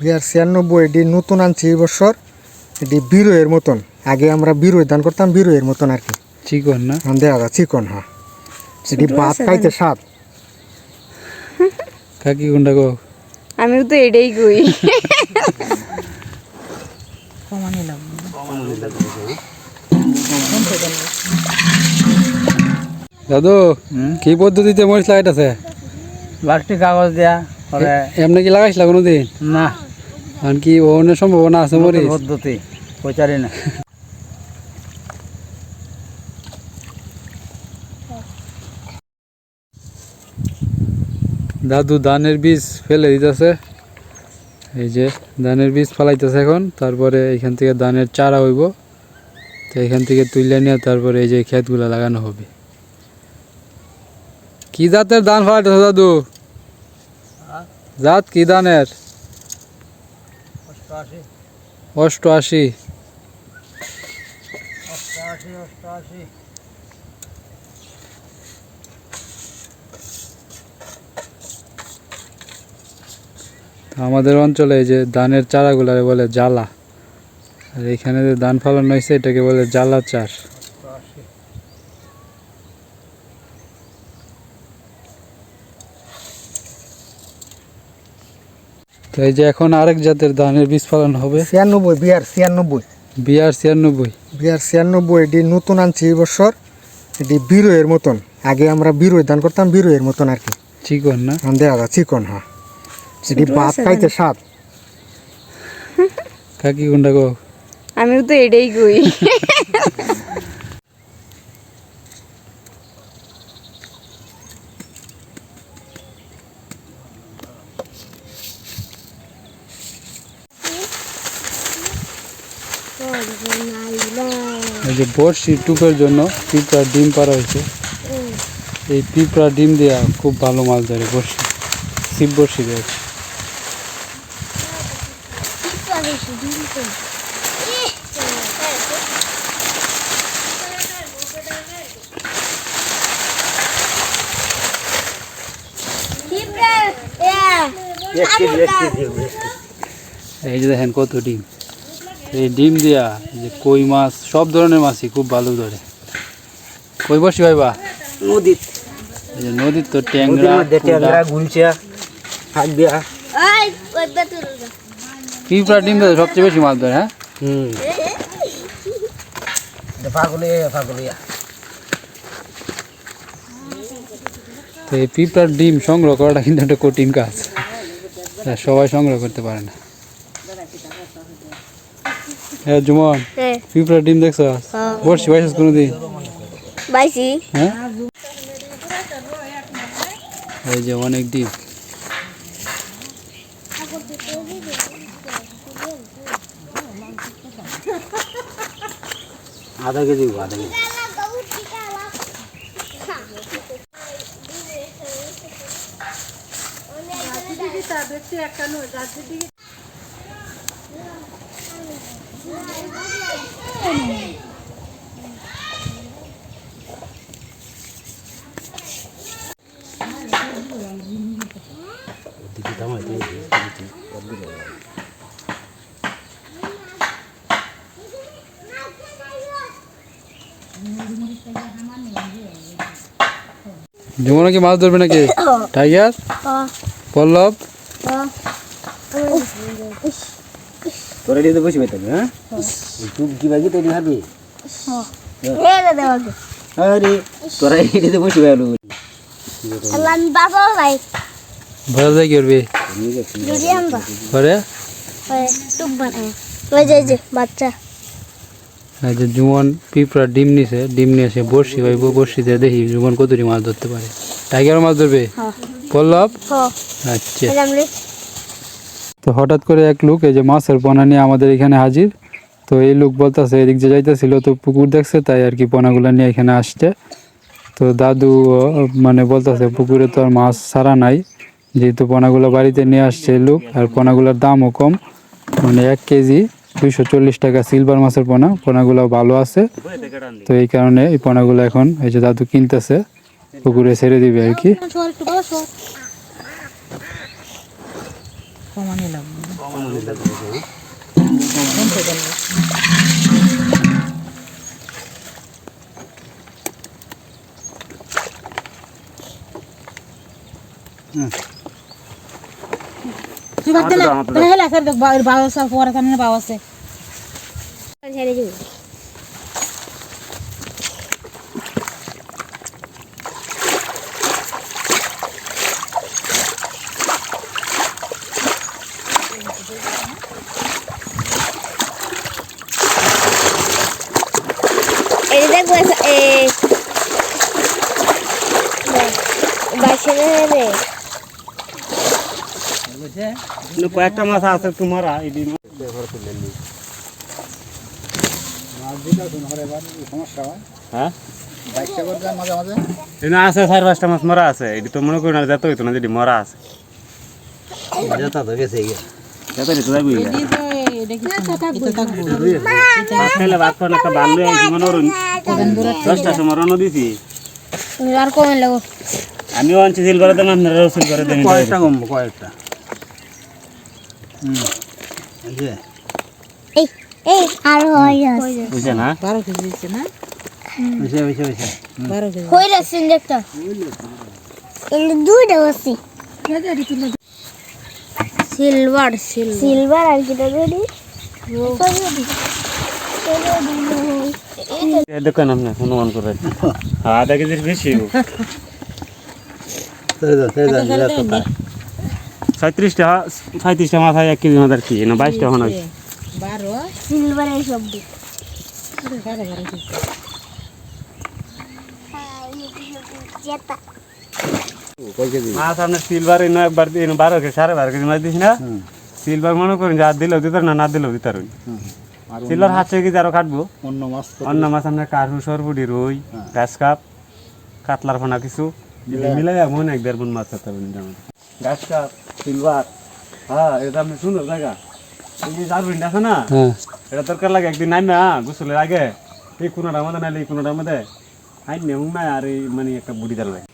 বিয়ার ছিয়ানব্বই এটি নতুন আনছি এই বছর। এটি বিরোয়ের মতন। আগে আমরা বিরোয় দান করতাম বিরোয়ের মতন আর কি। চিকন না? দেখা যায় চিকন হ্যাঁ। এটি ভাত খাইতে স্বাদ। কাকি কোনটা গো আমিও তো এটাই কই। দাদু কি পদ্ধতিতে মরিচ লাগাইতেছে? প্লাস্টিক কাগজ দেয়া পরে এমনি কি লাগাইছিল কোনোদিন? না। কারণ কি অন্য সম্ভাবনা আছে মরিচ। পদ্ধতি না। দাদু ধানের বীজ ফেলে দিতেছে। এই যে ধানের বীজ ফেলাইতেছে এখন তারপরে এখান থেকে ধানের চারা হইব। তো এখান থেকে তুলে নিয়ে তারপরে এই যে ক্ষেতগুলো লাগানো হবে। কি জাতের ধান ফেলাইতেছে দাদু? জাত কি ধানের? অষ্টআশি। আমাদের অঞ্চলে এই যে ধানের চারাগুলারে বলে জ্বালা। আর এইখানে যে ধান ফলন হয়েছে এটাকে বলে জ্বালা চার তো এই যে এখন আরেক জাতের ধানের বীজ ফলানো হবে। ছিয়ানব্বই বিয়ার ছিয়ানব্বই। বিআর ছিয়ানব্বই। বিয়ার ছিয়ানব্বই এটি নতুন আনছি এই বছর। এটি বিরোয়ের মতন। আগে আমরা বিরোয় দান করতাম বিরোয়ের মতন আর কি। চিকন না? দেখা যায় চিকন হ্যাঁ। এটি ভাত খাইতে স্বাদ। কাকি কোনটা গো। আমিও তো এটাই কই। এই যে বড়শি টুপের জন্য পিঁপড়া ডিম পাড়া হয়েছে। এই পিঁপড়া ডিম দেওয়া খুব ভালো মাছ ধরে বড়শি শিব বড়শি রয়েছে এই যে দেখেন কত ডিম। এই ডিম দিয়া যে কই মাছ সব ধরনের মাছই খুব ভালো ধরে। কই বসি ভাইবা নদীত। এই যে নদীর তো নদীর ট্যাংরা ট্যাংরা হাত দিয়া। পিঁপড়া ডিম দেয় সবচেয়ে বেশি মাছ ধরে হ্যাঁ? হুম। তো এই পিঁপড়ার ডিম সংগ্রহ করাটা কিন্তু একটা কঠিন কাজ। তা সবাই সংগ্রহ করতে পারে না। হ্যাঁ জুমন হ্যাঁ। পিঁপড়ার ডিম দেখছ? বসছি পাইছিস কোনোদিন? বাইসি হ্যাঁ? এই যে অনেক ডিম। আধা কেজি আধা কেজি। জুমন কি মাছ ধরবে নাকি? টাইগার? পল্লব? তোরা বসে পেতাম হ্যাঁ? তুই কি বাকি তৈরি ভাবি আরে তোরা এটাতে বসে পেল আমি বাবা ভাই ভরা যায় কি করবি? যদি আমরা টুক বানায়। ওই যে বাচ্চা। যে জুমন পিঁপড়া ডিম নিছে ডিম নিয়ে এসে বড়শি ভাই বড়শি দিয়ে দেখি জুমন কতটি মাছ ধরতে পারে। টাইগার মাছ ধরবে? পল্লব? আচ্ছা। তো হঠাৎ করে এক লোক এই যে মাছের পোনা নিয়ে আমাদের এখানে হাজির। তো এই লোক বলতেছে এদিক যে যাইতেছিল তো পুকুর দেখছে তাই আর কি পোনাগুলো নিয়ে এখানে আসছে। তো দাদু মানে বলতেছে পুকুরে তো আর মাছ ছাড়া নাই। যেহেতু পোনাগুলো বাড়িতে নিয়ে আসছে এই লোক আর পোনাগুলোর দামও কম মানে এক কেজি। দুইশো চল্লিশ টাকা সিলভার মাছের পোনা। পোনাগুলো ভালো আছে। তো এই কারণে এই পোনাগুলো এখন এই যে দাদু কিনতেছে, পুকুরে ছেড়ে দিবে আর কি। তুই ভাত দিলে তাহলে হেলা স্যার দেখ বাবা বাবা সব পরে সামনে বাবা আছে ছেড়ে দিব এই দেখব এ বাসে রে কিন্তু কয়েকটা মাছ আছে একটু মরা এটি ব্যবহার। হ্যাঁ? এখানে আছে চার পাঁচটা মাছ মরা আছে। এটি তো মনে করি না যেতে হইতো না যেটি মরা আছে। যেতে তো গেছে যেতে তো যাবি মনে আনছি সিল করে দেন আপনারা করে দেন। কয়েকটা কম কয়েকটা। এই এই আর বুঝছে না? বারো কেজি দিচ্ছে না? বুঝছে বুঝছে বুঝছে বারো কেজি। হই রাখছেন দেখটা এগুলো দুইটা বসি। সিলভার সিলভার আর কিটা বেরি দেখেন আপনি অনুমান করে আধা কেজির বেশি ছয়ত্রিশটা ছয়ত্রিশটা মাথায় এক কেজি মাথার কি না বারো। বারো কেজি? জেতা মাছ আপনার সিলভার এনে একবার বারো কেজি সাড়ে বারো কেজি মাছ দিস না। সিলভার মনে করেন যা দিলেও দিতার না না দিলেও দিতার সিলভার হাত কেজি আরও কাটবো? অন্য মাছ তো অন্য মাছ আপনার কাঠু সরপুটি রুই গাছ কাপ কাতলার ফানা কিছু। মিলাই। মনে এক দেড় মন মাছ ধরতে পারবেন কাপ সিলভার হ্যাঁ এটা আপনি সুন্দর জায়গা। এই যে জারবিন আছে না হ্যাঁ। এটা দরকার লাগে একদিন নাইমে হ্যাঁ গোসলের আগে। এই মধ্যে নাইলে এই না মানে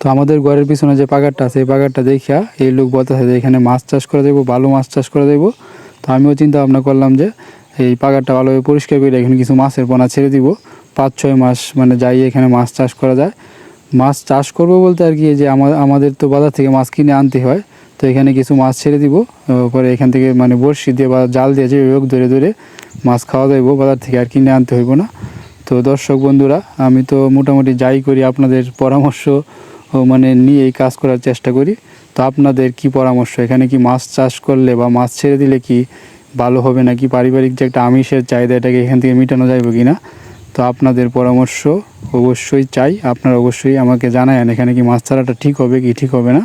তো আমাদের ঘরের পিছনে যে পাগারটা আছে এই পাগারটা দেখিয়া এই লোক বলতেছে যে এখানে মাছ চাষ করে দেবো ভালো মাছ চাষ করে দেবো। তো আমিও চিন্তা ভাবনা করলাম যে এই পাগারটা ভালোভাবে পরিষ্কার করে এখানে কিছু মাছের পোনা ছেড়ে দিব। পাঁচ ছয় মাস মানে যাই এখানে মাছ চাষ করা যায়। মাছ চাষ করব বলতে আর কি এই যে আমা- আমাদের তো বাজার থেকে মাছ কিনে আনতে হয়। তো এখানে কিছু মাছ ছেড়ে দিব পরে এখান থেকে মানে বড়শি দিয়ে বা জাল দিয়ে যে হোক ধরে ধরে মাছ খাওয়া যাইব, বাজার থেকে আর কিনে আনতে হইব না। তো দর্শক বন্ধুরা, আমি তো মোটামুটি যাই করি, আপনাদের পরামর্শ মানে নিয়ে এই কাজ করার চেষ্টা করি। তো আপনাদের কি পরামর্শ? এখানে কি মাছ চাষ করলে বা মাছ ছেড়ে দিলে কি ভালো হবে নাকি পারিবারিক যে একটা আমিষের চাহিদা, এটাকে এখান থেকে মেটানো যাবে কি না? তো আপনাদের পরামর্শ অবশ্যই চাই। আপনারা অবশ্যই আমাকে জানায়েন, এখানে কি মাছ ছাড়াটা ঠিক হবে কি ঠিক হবে না।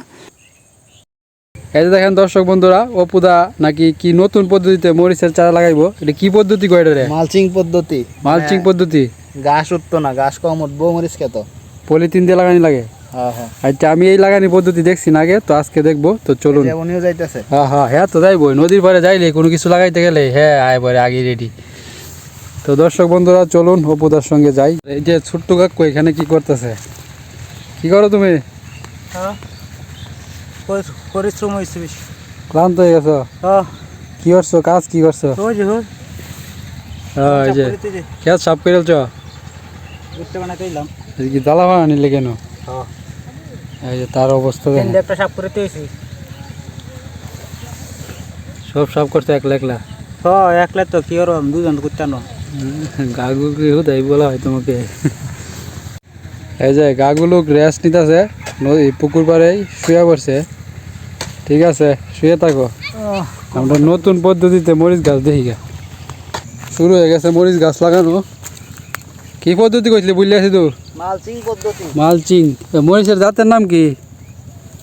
এই যে দেখেন দর্শক বন্ধুরা অপুদা নাকি কি নতুন পদ্ধতিতে মরিচের চারা লাগাইবো? এটা কি পদ্ধতি কয় এটা রে? মালচিং পদ্ধতি। মালচিং পদ্ধতি? ঘাস উঠতো না ঘাস কম উঠবো মরিচ খেত। পলিথিন দিয়ে লাগানি লাগে? হ্যাঁ হ্যাঁ। আচ্ছা আমি এই লাগানি পদ্ধতি দেখছি না আগে তো আজকে দেখব তো চলুন। উনিও যাইতেছে। হ্যাঁ হ্যাঁ হ্যাঁ তো যাইবো নদীর পরে যাইলে কোনো কিছু লাগাইতে গেলে হ্যাঁ আয় পরে আগে রেডি তো দর্শক বন্ধুরা চলুন অপুদার সঙ্গে যাই। এই যে ছোট্ট কাকু এখানে কি করতেছে? কি করো তুমি? পরিশ্রম হয়েছে বেশি। ক্লান্ত হয়ে গেছো? কি করছ? কাজ কি করছ? হ্যাঁ, এই যে। করে ফেলছো? ঘুরতে বানাতে এলাম। এই কি জ্বালা ভাড়া নিলে কেন? হ্যাঁ। এই যে তার অবস্থা একটা সাপ করে হয়েছে সব সাপ করতে একলা একলা? হ্যাঁ একলা তো কি ওরম দুজন করতে না। গাগুকে হুদাই বলা হয় তোমাকে? এই যে গাগুলো রেস্ট নিতেছে নদী পুকুর পাড়ে শুয়ে পড়ছে। ঠিক আছে শুয়ে থাকো। আমরা নতুন পদ্ধতিতে মরিচ গাছ দেখি শুরু হয়ে গেছে মরিচ গাছ লাগানো। কি পদ্ধতি কইছিলে বুঝলে আছি তো? মালচিং পদ্ধতি। মালচিং। মরিচের জাতের নাম কি?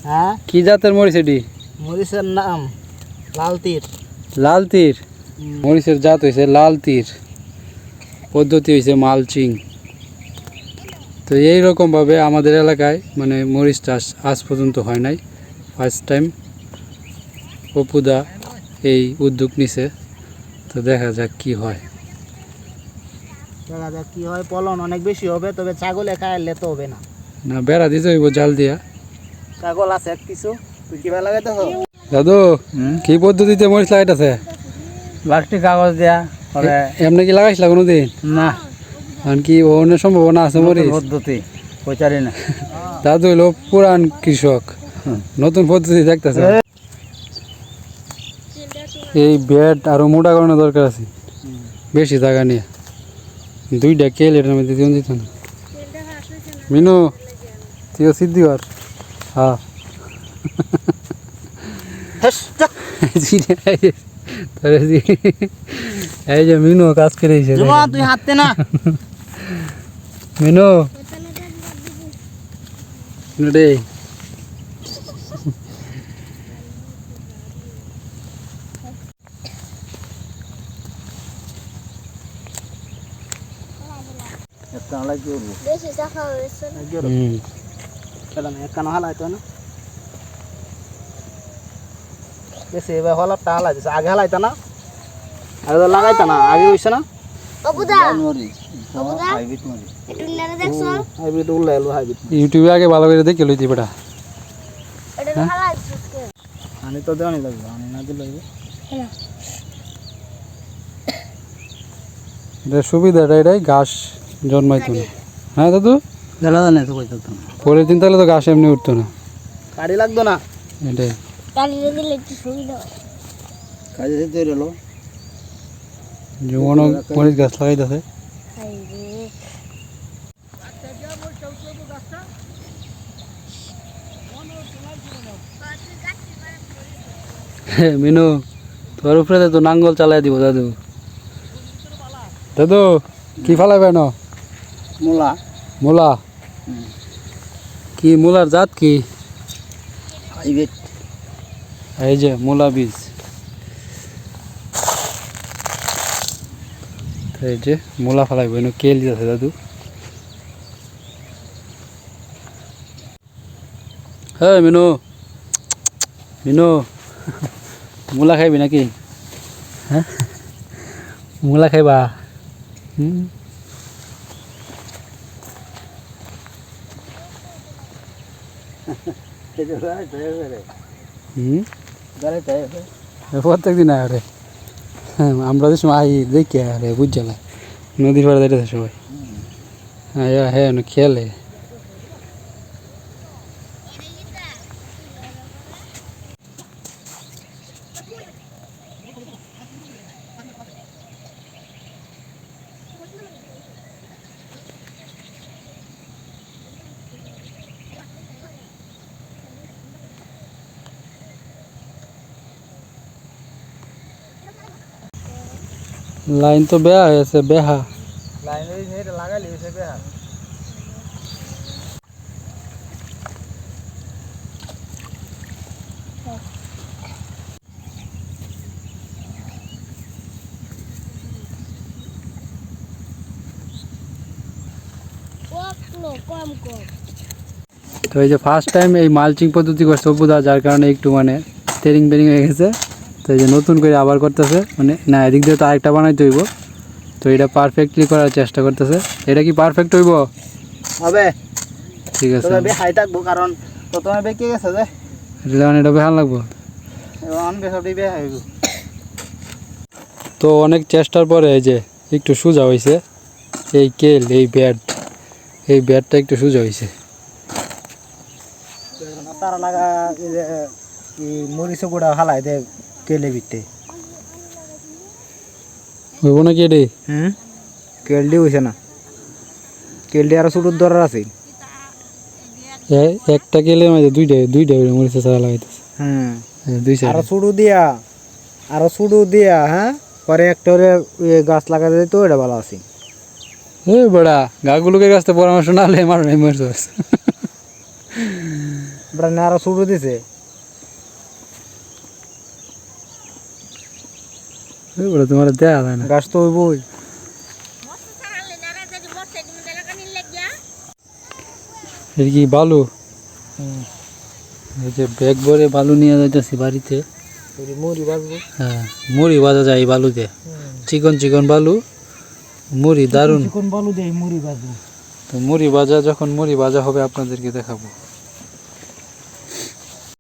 হ্যাঁ? কি জাতের মরিচ এটি? মরিচের নাম লাল তীর। লাল তীর? মরিচের জাত হয়েছে লাল তীর। পদ্ধতি হয়েছে মালচিং। তো এই রকমভাবে আমাদের এলাকায় মানে মরিচ চাষ আজ পর্যন্ত হয় নাই ফার্স্ট টাইম অপুদা এই উদ্যোগ নিছে তো দেখা যাক কি হয়। দেখা যাক কি হয় ফলন অনেক বেশি হবে তবে ছাগলে খাইলে তো হবে না। না বেড়া দিতে হইব জাল দিয়া। ছাগল আছে এক কিছু তুই কিবা লাগাইতেছ দাদু কি পদ্ধতিতে মরিচ লাগাইতেছে? প্লাস্টিক কাগজ দেয়া পরে এমনি কি লাগাইছিল কোনোদিন? না। আর কি অন্য সম্ভাবনা আছে মরিচ? পদ্ধতি পচারি না। দাদু হলো পুরান কৃষক নতুন পদ্ধতি দেখতেছে। এই বেড আরও মোটা করানো দরকার আছে। বেশি জায়গা নিয়ে। দুইটা কেল এটার মধ্যে দিন দিত না মিনু তুইও সিদ্ধি কর। হ্যাঁ। এই যে মিনু কাজ করে তুই হাঁটতে না। মিনু। মিনু বেশি হয়েছে না। হুম একখানা হালাইতো না বেশি এবার হলারটা হালাই দিছে আগে হালাইতা না আগে তো লাগাইতা আগে হইছে ইউটিউবে আগে ভালো করে দেখে লইতি বেটা আনি তো দেওয়ানি লাগবে আনি না দিলে এটা সুবিধাটা এটাই ঘাস জন্মাইতো না। হ্যাঁ দাদু? জানে তো কইতো তো। পরের দিন তাহলে তো গাছ এমনি উঠতো না। গাড়ি লাগতো না? এটাই। কালিয়ে দিলে একটু সুবিধা কাজে তৈরি হলো। যে অনেক মরিচ গাছ হাই মিনু তোর উপরে তো নাঙ্গল চালাই দিব দাদু। দাদু কি ফালাবে না মূলা। মূলা? কি মূলার জাত কি? এই যে মূলা বীজ। এই যে মূলা ফালাইব এনে কেলি আছে দাদু। হ্যাঁ মিনু মিনু মূলা খাইবি নাকি? হ্যাঁ? মূলা খাইবা? হুম? প্রত্যেক দিন আরে আমরা তো সময় আই দেখি আরে বুঝছালা নদীর পাড়ে দাঁড়িয়ে সবাই। হ্যাঁ হ্যাঁ খেলে। লাইন তো বেয়া হয়েছে বেহা লাইন এটা লাগাইলি হইছে বেহা কম কম কম তো এই যে ফার্স্ট টাইম এই মালচিং পদ্ধতি করছে অপুদা যার কারণে একটু মানে তেরিং বেরিং হয়ে গেছে তো এই যে নতুন করে আবার করতেছে মানে না এদিক দিয়ে তো আরেকটা বানাইতে হইব। তো এটা পারফেক্টলি করার চেষ্টা করতেছে। এটা কি পারফেক্ট হইব? হবে। ঠিক আছে। তবে বেহাই থাকব কারণ প্রথমে বেঁকে গেছে যে। এটা মানে এটা বেহাল লাগবো? এখন বেসবটি বেহা হইব। তো অনেক চেষ্টার পরে এই যে একটু সোজা হইছে। এই কেল এই ব্যাট এই ব্যাটটা একটু সোজা হয়েছে তারা লাগা এই মরিচ গুঁড়া হালাই দে। কেলে বিতে হইব নাকি এটি হুম? কেলডি হইছে না। কেলডি আর ছোটোর দরার আছে। একটা কেলের মধ্যে দুইটা দুইটা মরিচা চারা লাগাইতেছে। এই দুই আরও সাইড দিয়া আরও চুড়ু দিয়া হ্যাঁ? পরে একটা গাছ লাগাতে দিত ওটা ভালো আছে। এ বড়া গাগুলোকে থেকে পরামর্শ না হলে আমার নেই মরছে ব্রানে আরও চুড়ু দিছে। এ তোমার দেয়া যায় না। গাছ তো হইবই। এটা কি বালু? এই যে ব্যাগ ভরে বালু নিয়ে যাইতেছি বাড়িতে। মুড়ি বাজবো। হ্যাঁ মুড়ি বাজা যায় এই বালুতে। চিকন চিকন বালু মুড়ি দারুণ কোন বালু দেয় মুড়ি বাজবো। তো মুড়ি ভাজা যখন মুড়ি ভাজা হবে আপনাদেরকে দেখাবো।